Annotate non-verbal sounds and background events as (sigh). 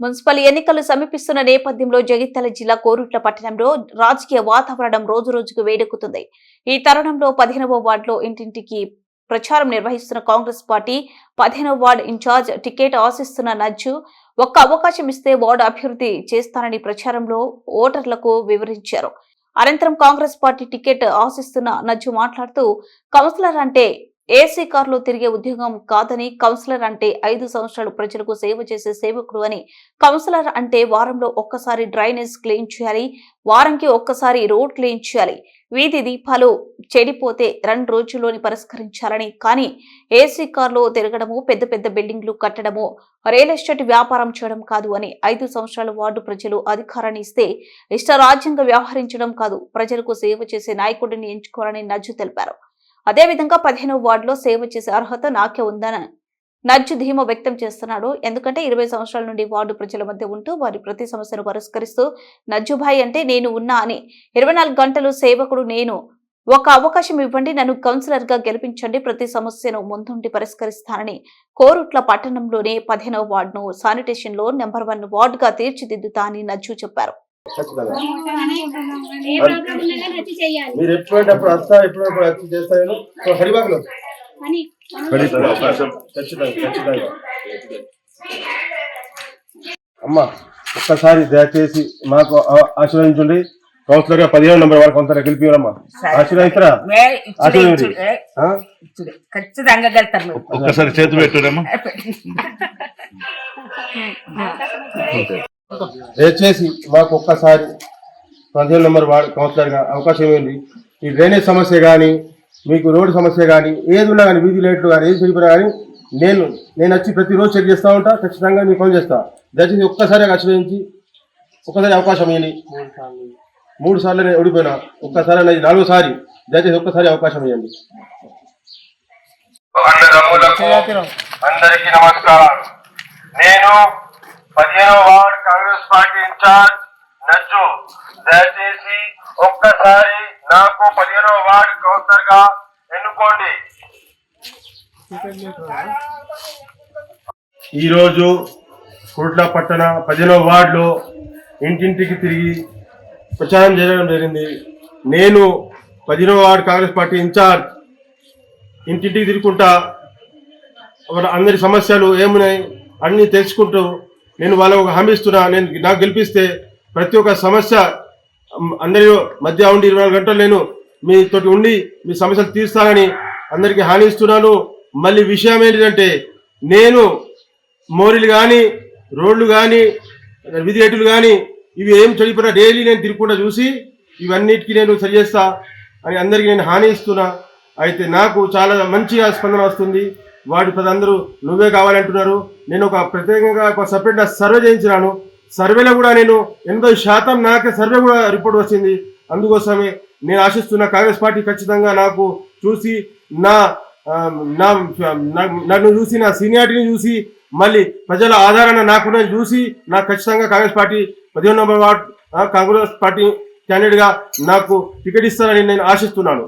Municipal ఎన్నికలు సమీపిస్తున్న నేపథ్యంలో జగిత్యాల జిల్లా కోరుట్ల పట్టణంలో రాజకీయ వాతావరణం రోజు రోజుకు వేడెక్కుతుంది. ఈ తరుణంలో పదిహేనవ వార్డులో ఇంటింటికి ప్రచారం నిర్వహిస్తున్న కాంగ్రెస్ పార్టీ పదిహేనవ వార్డు ఇన్ఛార్జ్ టికెట్ ఆశిస్తున్న నజ్జు ఒక్క అవకాశం ఇస్తే వార్డు అభివృద్ధి చేస్తానని ప్రచారంలో ఓటర్లకు వివరించారు. అనంతరం కాంగ్రెస్ పార్టీ టికెట్ ఆశిస్తున్న నజ్జు మాట్లాడుతూ కౌన్సిలర్ అంటే ఏసీ కారులో తిరిగే ఉద్యోగం కాదని కౌన్సిలర్ అంటే ఐదు సంవత్సరాలు ప్రజలకు సేవ చేసే సేవకుడు అని కౌన్సిలర్ అంటే వారంలో ఒక్కసారి డ్రైనేజ్ క్లీన్ చేయాలి వారంకి ఒక్కసారి రోడ్ క్లీన్ చేయాలి. వీధి దీపాలు చెడిపోతే రెండు రోజుల్లోని పరిష్కరించాలని. కానీ ఏసీ కార్లో తిరగడము పెద్ద పెద్ద బిల్డింగ్లు కట్టడము రియల్ ఎస్టేట్ వ్యాపారం చేయడం కాదు అని ఐదు సంవత్సరాల వార్డు ప్రజలు అధికారాన్ని ఇస్తే ఇష్టరాజ్యంగా వ్యవహరించడం కాదు ప్రజలకు సేవ చేసే నాయకుడిని ఎంచుకోవాలని నజ్జు తెలిపారు. అదేవిధంగా పదిహేనవ వార్డులో సేవ చేసే అర్హత నాకే ఉందని నజ్జు ధీమా వ్యక్తం చేస్తున్నాడు. ఎందుకంటే ఇరవై సంవత్సరాల నుండి వార్డు ప్రజల మధ్య ఉంటూ వారి ప్రతి సమస్యను పరిష్కరిస్తూ నజ్జుభాయ్ అంటే నేను ఉన్నా అని ఇరవై నాలుగు గంటలు సేవకుడు నేను ఒక అవకాశం ఇవ్వండి నన్ను కౌన్సిలర్గా గెలిపించండి ప్రతి సమస్యను ముందుండి పరిష్కరిస్తానని కోరుట్ల పట్టణంలోనే పదిహేనవ వార్డును శానిటేషన్లో నెంబర్ వన్ వార్డుగా తీర్చిదిద్దుతా అని నజ్జు చెప్పారు. ఖచ్చితంగా మీరు ఎప్పుడంటే అప్పుడు వస్తా ఎప్పుడప్పుడు వచ్చి చేస్తాను సో హరిబాగులో అమ్మ ఒక్కసారి దయచేసి మాకు ఆశీర్వదించండి. కౌన్సిలర్గా పదిహేను నెంబర్ వరకు కొంత గెలిపిరమ్మా ఆశీర్వదిస్తారా? ఖచ్చితంగా ఒక్కసారి చేతి పెట్టారమ్మా (laughs) దయచేసి మాకు ఒక్కసారి పదిహేను నెంబర్ వార్డు కౌన్సిలర్గా అవకాశం ఇవ్వండి ఈ డ్రైనేజ్ సమస్య కానీ మీకు రోడ్డు సమస్య కానీ ఏది ఉన్నా కానీ వీధి లైట్లు కానీ ఏది చెడిపోయినా కానీ నేను నేను వచ్చి ప్రతిరోజు చెక్ చేస్తూ ఉంటా ఖచ్చితంగా మీకు ఫోన్ చేస్తా. దయచేసి ఒక్కసారి ఆశ్రయించి ఒక్కసారి అవకాశం ఇవ్వండి మూడు సార్లు నేను ఓడిపోయినా ఒక్కసారి అనేది నాలుగోసారి దయచేసి ఒక్కసారి అవకాశం ఇవ్వండి అందరికీ నమస్కారం. నేను పదిహేనవ ఇన్ఛార్జ్ నజ్జు దయచేసి ఒక్కసారి నాకు పదిహేనవ వార్డ్ కౌన్సిలర్గా ఎన్నుకోండి. ఈరోజు కుట్ల పట్టణ పదిహేనవ వార్డులో ఇంటింటికి తిరిగి ప్రచారం చేయడం జరిగింది. నేను పదిహేనవ వార్డు కాంగ్రెస్ పార్టీ ఇన్ఛార్జ్ ఇంటింటికి తిరుగుకుంటా అందరి సమస్యలు ఏమున్నాయి అన్నీ తెలుసుకుంటూ నేను వాళ్ళకు ఒక హామీ ఇస్తున్నా. నేను నాకు గెలిపిస్తే ప్రతి ఒక్క సమస్య అందరి మధ్య ఉండి ఇరవై నాలుగు గంటలు నేను మీతోటి ఉండి మీ సమస్యలు తీర్స్తానని అందరికీ హామీ ఇస్తున్నాను. మళ్ళీ విషయం ఏంటంటే నేను మోరీలు కానీ రోడ్లు కానీ విధి రేటులు కానీ ఇవి ఏం చెడిపోయినా డైలీ నేను తిరుగుకుండా చూసి ఇవన్నిటికీ నేను సరి చేస్తా అని అందరికీ నేను హాని ఇస్తున్నా. అయితే నాకు చాలా మంచిగా స్పందన వస్తుంది. వాటి పదందరూ నువ్వే కావాలంటున్నారు. నేను ఒక ప్రత్యేకంగా ఒక సపరేట్గా సర్వే చేయించినాను. సర్వేలో కూడా నేను ఎనభై శాతం నాకే సర్వే కూడా రిపోర్ట్ వచ్చింది. అందుకోసమే నేను ఆశిస్తున్న కాంగ్రెస్ పార్టీ ఖచ్చితంగా నాకు చూసి నా నా నన్ను చూసి నా సీనియారిటీని చూసి మళ్ళీ ప్రజల ఆధారాన్ని నాకున్న చూసి నాకు ఖచ్చితంగా కాంగ్రెస్ పార్టీ పదిహేను నంబర్ వార్డ్ కాంగ్రెస్ పార్టీ క్యాండిడేట్గా నాకు టికెట్ ఇస్తారని నేను ఆశిస్తున్నాను.